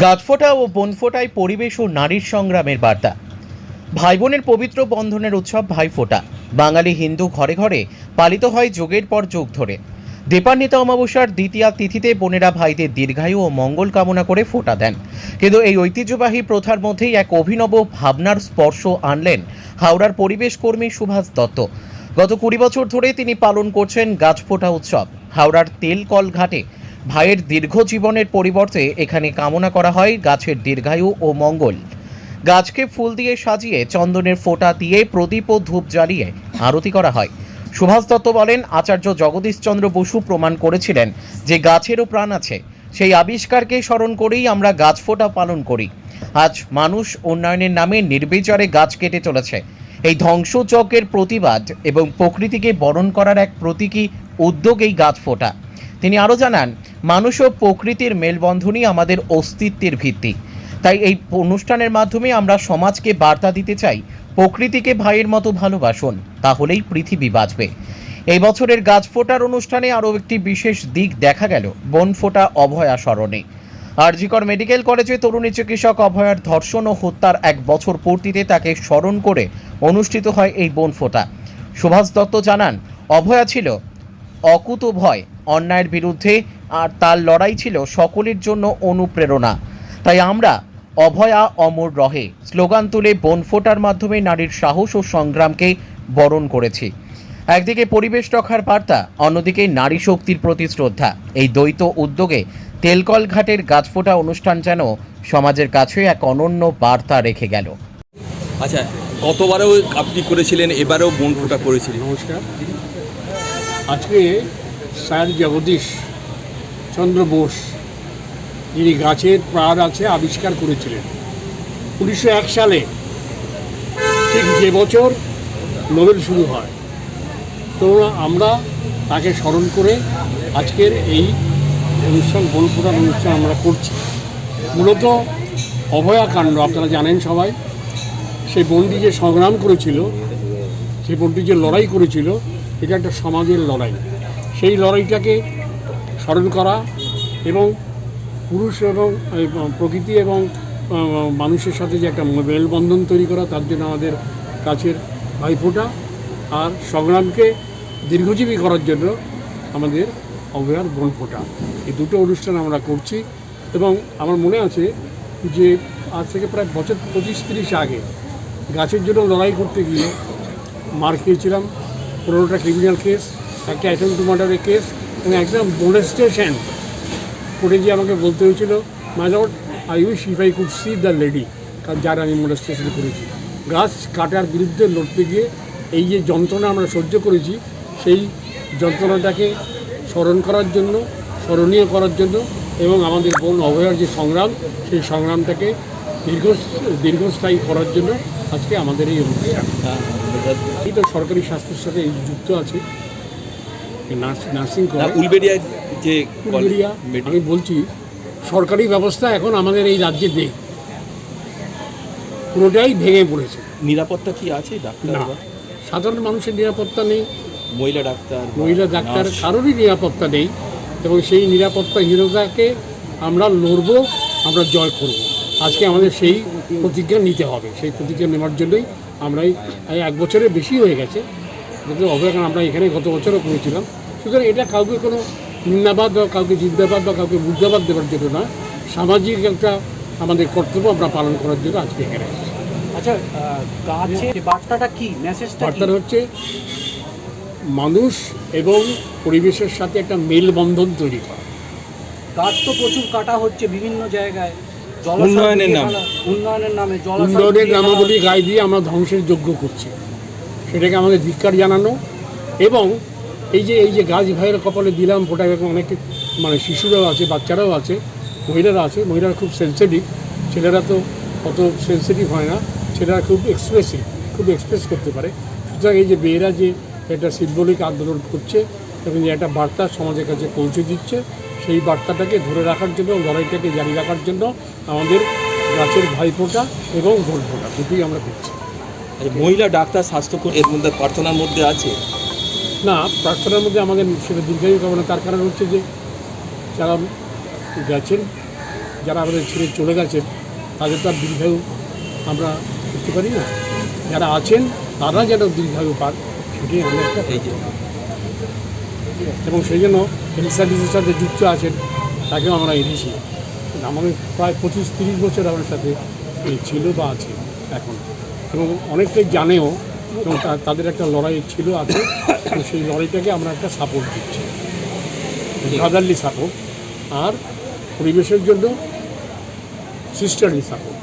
গাছফোঁটা ও বনফোঁটায় পরিবেশ ও নারীর সংগ্রামের বার্তা। ভাই বোনের পবিত্র বন্ধনের উৎসব ভাইফোঁটা। বাঙালি হিন্দু ঘরে ঘরে পালিত হয় যোগের পর যোগ ধরে। দীপান্বিতা অমাবস্যার দ্বিতীয়া তিথিতে বোনেরা ভাইদের দীর্ঘায়ু ও মঙ্গল কামনা করে ফোঁটা দেন। কিন্তু এই ঐতিহ্যবাহী প্রথার মধ্যেই এক অভিনব ভাবনার স্পর্শ আনলেন হাওড়ার পরিবেশ কর্মী সুভাষ দত্ত। গত কুড়ি বছর ধরে তিনি পালন করছেন গাছফোঁটা উৎসব। হাওড়ার তেলকল ঘাটে ভাইয়ের দীর্ঘ জীবনের পরিবর্তে এখানে কামনা করা হয় গাছের দীর্ঘায়ু ও মঙ্গল। গাছকে ফুল দিয়ে সাজিয়ে, চন্দনের ফোঁটা দিয়ে, প্রদীপ ও ধূপ জ্বালিয়ে আরতি করা হয়। সুভাষ দত্ত বলেন, আচার্য জগদীশচন্দ্র বসু প্রমাণ করেছিলেন যে গাছেরও প্রাণ আছে। সেই আবিষ্কারকে স্মরণ করেই আমরা গাছ ফোঁটা পালন করি। আজ মানুষ উন্নয়নের নামে নির্বিচারে গাছ কেটে চলেছে। এই ধ্বংসচকের প্রতিবাদ এবং প্রকৃতিকে বরণ করার এক প্রতীকী উদ্যোগ এই গাছ ফোঁটা। তিনি আরও জানান, মানুষ ও প্রকৃতির মেলবন্ধনই আমাদের অস্তিত্বের ভিত্তি। তাই এই অনুষ্ঠানের মাধ্যমে আমরা সমাজকে বার্তা দিতে চাই, প্রকৃতিকে ভাইয়ের মতো ভালোবাসুন, তাহলেই পৃথিবী বাঁচবে। এই বছরের গাছ ফোটার অনুষ্ঠানে আরও একটি বিশেষ দিক দেখা গেল, বন ফোটা অভয়া স্মরণে। আরজিকর মেডিকেল কলেজে তরুণী চিকিৎসক অভয়ার ধর্ষণ ও হত্যার এক বছর পূর্তিতে তাকে স্মরণ করে অনুষ্ঠিত হয় এই বন ফোটা। সুভাষ দত্ত জানান, অভয়া ছিল অকুত ভয় অন্যায়ের বিরুদ্ধে আর তার লড়াই ছিল সকলের জন্য অনুপ্রেরণা। তাই আমরা অভয়া অমর রহে স্লোগান তুলে বন ফোটার মাধ্যমে নারীর সাহস ও সংগ্রামকে বরণ করেছি। একদিকে পরিবেশ রক্ষার বার্তা অন্যদিকে নারী শক্তির প্রতি শ্রদ্ধা। এই দ্বৈত উদ্যোগে তেলকল ঘাটের গাছফোঁটা অনুষ্ঠান যেন সমাজের কাছে এক অনন্য বার্তা রেখে গেল। আচ্ছা গতবারেও আপনি করেছিলেন? এবারেও বন ফোটা করেছিলেন? নমস্কার। আজকে স্যার জগদীশ চন্দ্র বোস, যিনি গাছের প্রাণ আছে আবিষ্কার করেছিলেন। উনিশশো এক সালে ঠিক যে বছর নোবেল শুরু হয়। তো আমরা তাকে স্মরণ করে আজকের এই অনুষ্ঠান ফোটার অনুষ্ঠান আমরা করছি। মূলত অভয়াকাণ্ড, আপনারা জানেন সবাই সেই বন্দি যে সংগ্রাম করেছিল সেই বন্দি যে লড়াই করেছিল, এটা একটা সমাজের লড়াই। সেই লড়াইটাকে স্মরণ করা এবং পুরুষ এবং প্রকৃতি এবং মানুষের সাথে যে একটা মেলবন্ধন তৈরি করা, তার জন্য আমাদের কাছের ভাইফোঁটা আর সংগ্রামকে দীর্ঘজীবী করার জন্য আমাদের অভয়ার বনফোঁটা এই দুটো অনুষ্ঠান আমরা করছি এবং আমার মনে আছে যে আজ থেকে প্রায় বছর পঁচিশ তিরিশ আগে গাছের জন্য লড়াই করতে গিয়ে মার খেয়েছিলাম, পনেরোটা ক্রিমিনাল কেস একটা অ্যাটেম্প টু মার্ডারের কেস এবং একদম মোলেস্টেশন করে গিয়ে আমাকে বলতে হয়েছিল my lord I wish if I could see the lady কারণ যার আমি মোলেস্টেশন করেছি। গাছ কাটার বিরুদ্ধে লড়তে গিয়ে এই যে যন্ত্রণা আমরা সহ্য করেছি সেই যন্ত্রণাটাকে স্মরণ করার জন্য স্মরণীয় করার জন্য এবং আমাদের বোন অভয়ার যে সংগ্রাম সেই সংগ্রামটাকে দীর্ঘ দীর্ঘস্থায়ী করার জন্য আজকে আমাদের এই অনুষ্ঠান। এই তো সরকারি স্বাস্থ্যের সাথে যুক্ত আছে। নার্স যে আমি বলছি সরকারি ব্যবস্থা এখন আমাদের এই রাজ্যে নেই। পুরোটাই ভেঙে পড়েছে। নিরাপত্তা কি আছে ডাক্তার সাধারণ মানুষের নিরাপত্তা নেই। মহিলা ডাক্তার মহিলা ডাক্তার কারোরই নিরাপত্তা নেই। এবং সেই নিরাপত্তাহীনতাকে আমরা লড়ব আমরা জয় করব। আজকে আমাদের সেই প্রতিজ্ঞা নিতে হবে। সেই প্রতিজ্ঞা নেওয়ার জন্যই আমরা এক বছরের বেশি হয়ে গেছে। অবহেলা আমরা এখানে গত বছরও করেছিলাম। সুতরাং এটা কাউকে কোনো নিন্দাবাদ বা কাউকে জিন্দাবাদ বা কাউকে মুদ্রাবাদ দেওয়ার জন্য না। সামাজিক একটা আমাদের কর্তব্য আমরা পালন করার জন্য আজকে এখানে আচ্ছা গাছের বার্তাটা কি? মেসেজটা বার্তাটা হচ্ছে মানুষ এবং পরিবেশের সাথে একটা মেলবন্ধন তৈরি করা। গাছ তো প্রচুর কাটা হচ্ছে বিভিন্ন জায়গায়। জলাশয় উন্নয়নের নামে। উন্নয়নের নামে উন্নয়নের নামাবলী গায়ে দিয়ে আমরা ধ্বংসের যোগ্য করছি। সেটাকে আমাদের ধিক্কার জানানো এবং এই যে এই যে গাছ ভাইয়ের কপালে দিলাম ফোটা এরকম অনেক মানে শিশুরাও আছে বাচ্চারাও আছে মহিলারা আছে মহিলারা খুব সেন্সিটিভ ছেলেরা তো অত সেন্সিটিভ হয় না ছেলেরা খুব এক্সপ্রেসিভ খুব এক্সপ্রেস করতে পারে। সুতরাং এই যে মেয়েরা যে একটা সিম্বলিক আন্দোলন করছে এবং যে একটা বার্তা সমাজের কাছে পৌঁছে দিচ্ছে সেই বার্তাটাকে ধরে রাখার জন্য লড়াইটাকে জারি রাখার জন্য আমাদের গাছের ভাইফোঁটা এবং ভোট ফোঁটা দুটোই আমরা করছি। আচ্ছা, মহিলা ডাক্তার স্বাস্থ্যকর্মী এর মধ্যে প্রার্থনার মধ্যে আছে? না প্রার্থনার মধ্যে আমাদের সেটা দীর্ঘায়ু কামনা তার কারণ হচ্ছে যে যারা গেছেন যারা আমাদের ছেড়ে চলে গেছেন তাদের তো আর দীর্ঘায়ু আমরা করতে পারি না। যারা আছেন তারা যেন দীর্ঘায়ু পান সেটাই আমরা একটা এবং সেই জন্য হেলথ সার্ভিসের সাথে যুক্ত আছেন তাকেও আমরা এনেছি আমাদের প্রায় পঁচিশ তিরিশ বছর আমার সাথে এই ছিল বা আছে এখন। এবং অনেকটাই জানেও এবং তাদের একটা লড়াই ছিল আছে। সেই লড়াইটাকে আমরা একটা সাপোর্ট দিচ্ছি। ব্রাদারলি সাপোর্ট আর পরিবেশের জন্য সিস্টারলি সাপোর্ট